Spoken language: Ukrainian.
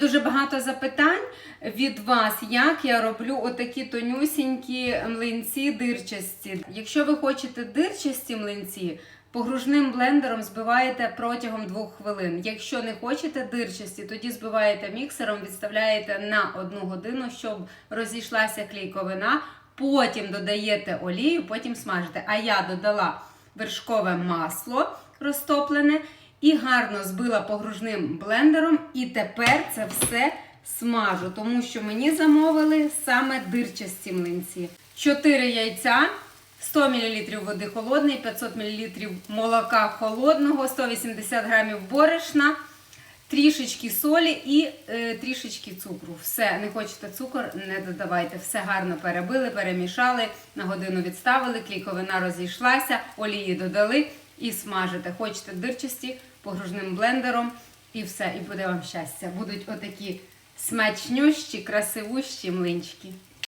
Дуже багато запитань від вас, як я роблю отакі тонюсінькі млинці дирчасті. Якщо ви хочете дирчасті млинці, погружним блендером збиваєте протягом двох хвилин. Якщо не хочете дирчасті, тоді збиваєте міксером, відставляєте на одну годину, щоб розійшлася клейковина. Потім додаєте олію, потім смажите. А я додала вершкове масло розтоплене і гарно збила погружним блендером. І тепер це все смажу, тому що мені замовили саме дирчасті млинці. 4 яйця, 100 мл води холодної, 500 мл молока холодного, 180 г борошна. Трішечки солі і е, трішечки цукру. Все, не хочете цукор, не додавайте. Все гарно перебили, перемішали, на годину відставили, клейковина розійшлася, олії додали і смажите. Хочете дирчасті погружним блендером і все, і буде вам щастя. Будуть отакі смачнющі, красивущі млинчики.